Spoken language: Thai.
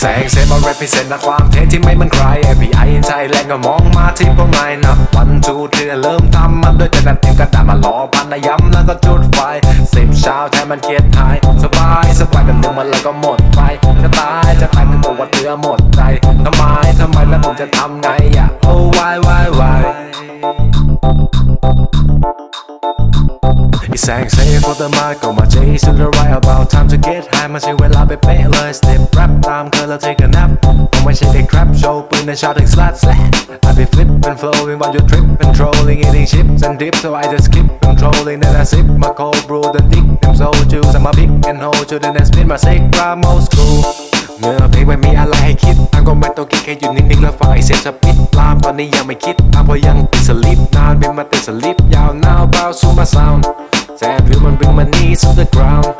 แสงเซมา represent นะความเท่ที่ไม่มันใคร FBI ใจแรงก็มองมาที่พวกนายนับวันจูเทือเริ่มทำมันด้วยกระดาษเต็มกระดาษมาล้อพันนะย้ำแล้วก็จุดไฟสิบเช้าแทนมันเกียดหาย สบายสบายกันหนึ่งมันแล้วก็หมดไฟจะตายจะตายกันตัวเตือหมดใจทำไมทำไมแล้วผมจะทำไง งเซฟ for the mic ก็มา chase to the right about time to get high มาใช้เวลาไปเป๊ะเลย step rap ตามเคยแล้ว take a nap ผมไม่ใช่เด็ก trap show ปืนในชาถึง slat slat I be flip and flowing while you trip and trolling eating chips and dip so I just keep controlling then I sip my cold brew the dick them soju I'm a big and hold to the next spin my sick rhyme old school เมื่อเพลงไม่มีอะไรให้คิดทางก็ไม่ต้องคิดแค่อยู่นิ่งๆแล้วฟังไอเสียงสปิดลามตอนนี้ยังไม่คิดทางเพราะยังติดสลิปนานเป็นมาติดสลิปย knees to the ground ว่าจะ